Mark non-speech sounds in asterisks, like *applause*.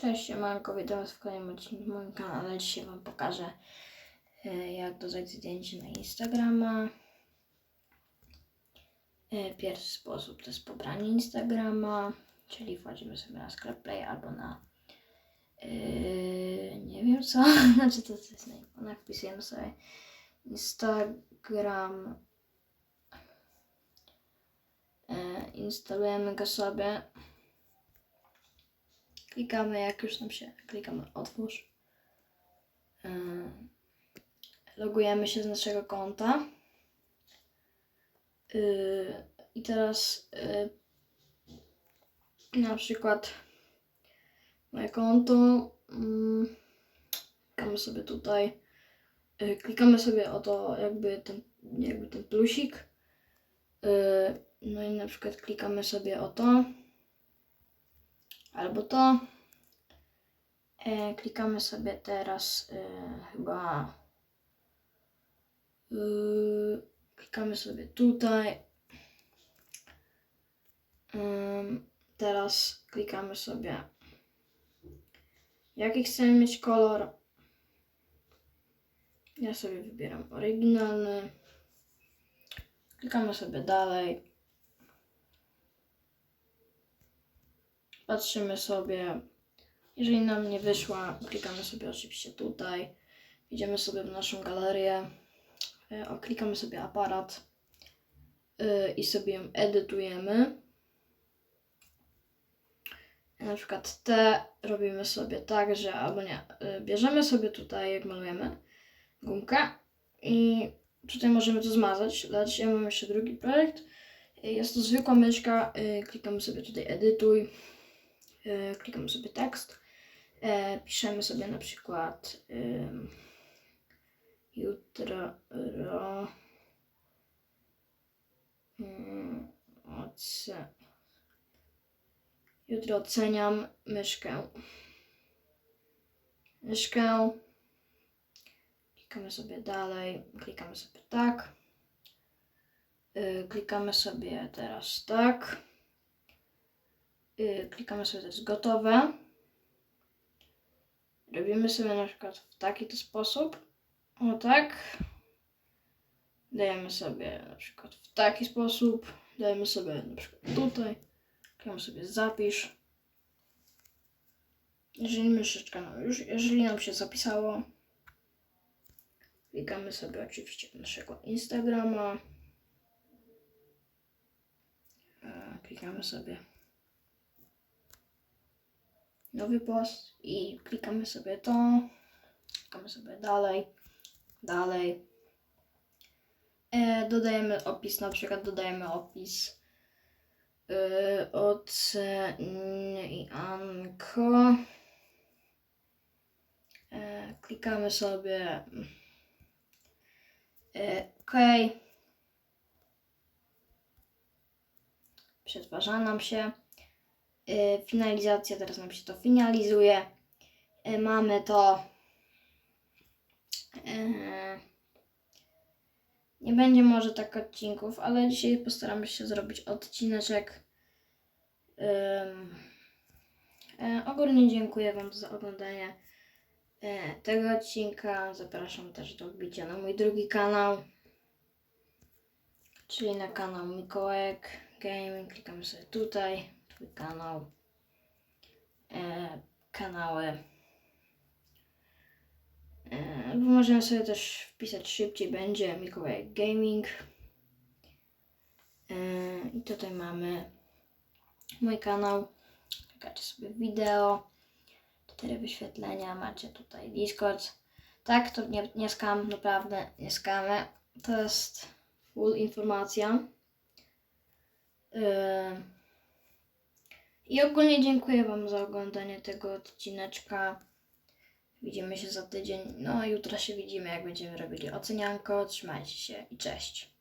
Cześć, siemanko, witam was w kolejnym odcinku na moim kanale. Dzisiaj wam pokażę e, jak dodać zdjęcie na Instagrama. E, Pierwszy sposób to jest pobranie Instagrama, czyli wchodzimy sobie na sklep Play albo na e, nie wiem co, *laughs* znaczy to jest na ikonach, wpisujemy sobie Instagram, instalujemy go sobie. Klikamy, jak już nam się klikamy otwórz. Yy, Logujemy się z naszego konta. Yy, I teraz yy, na przykład moje konto. mm, Klikamy sobie tutaj. Klikamy sobie o to jakby ten, jakby ten plusik. No i na przykład klikamy sobie o to albo to. E, klikamy sobie teraz e, chyba. y, klikamy sobie tutaj. Ym, teraz klikamy sobie. Jaki chcemy mieć kolor? Ja sobie wybieram oryginalny. Klikamy sobie dalej. Patrzymy sobie. Jeżeli nam nie wyszła, klikamy sobie oczywiście tutaj. Idziemy sobie w naszą galerię. e, Klikamy sobie aparat e, i sobie ją edytujemy. Na przykład te robimy sobie tak, że albo nie, e, bierzemy sobie tutaj, jak malujemy, gumkę i tutaj możemy to zmazać, dać. Ja mam jeszcze drugi projekt. E, Jest to zwykła myszka, e, klikamy sobie tutaj edytuj, e, klikamy sobie tekst, e, piszemy sobie na przykład jutro ro, ym, oce, jutro oceniam myszkę. Myszkę. Klikamy sobie dalej, klikamy sobie tak. Y, klikamy sobie teraz tak. Y, klikamy sobie też gotowe. Robimy sobie na przykład w taki to sposób. O tak. Dajemy sobie na przykład w taki sposób. Dajemy sobie na przykład tutaj. Klikamy sobie zapisz. Jeżeli myszeczka nam już, jeżeli nam się zapisało, klikamy sobie oczywiście naszego Instagrama. E, Klikamy sobie nowy post i klikamy sobie to, klikamy sobie dalej, dalej. E, dodajemy opis, na przykład dodajemy opis e, ocenianko. E, klikamy sobie e, OK. Przetwarza nam się y, finalizacja, teraz nam się to finalizuje. Y, mamy to. y, nie będzie może tak odcinków, ale dzisiaj postaramy się zrobić odcineczek. Y, ogólnie dziękuję Wam za oglądanie y, tego odcinka. Zapraszam też do wbicia na mój drugi kanał, czyli na kanał Mikołajek Gaming. Klikamy sobie tutaj, twój kanał, e, kanały. E, możemy sobie też wpisać szybciej, będzie Mikołajek Gaming. E, I tutaj mamy mój kanał. Klikacie sobie wideo, cztery wyświetlenia, macie tutaj Discord. Tak, to nie, nie skam, naprawdę nie skamy. To jest full informacja. Yy. I ogólnie dziękuję Wam za oglądanie tego odcineczka. Widzimy się za tydzień. No, jutro się widzimy, jak będziemy robili ocenianko. Trzymajcie się i cześć.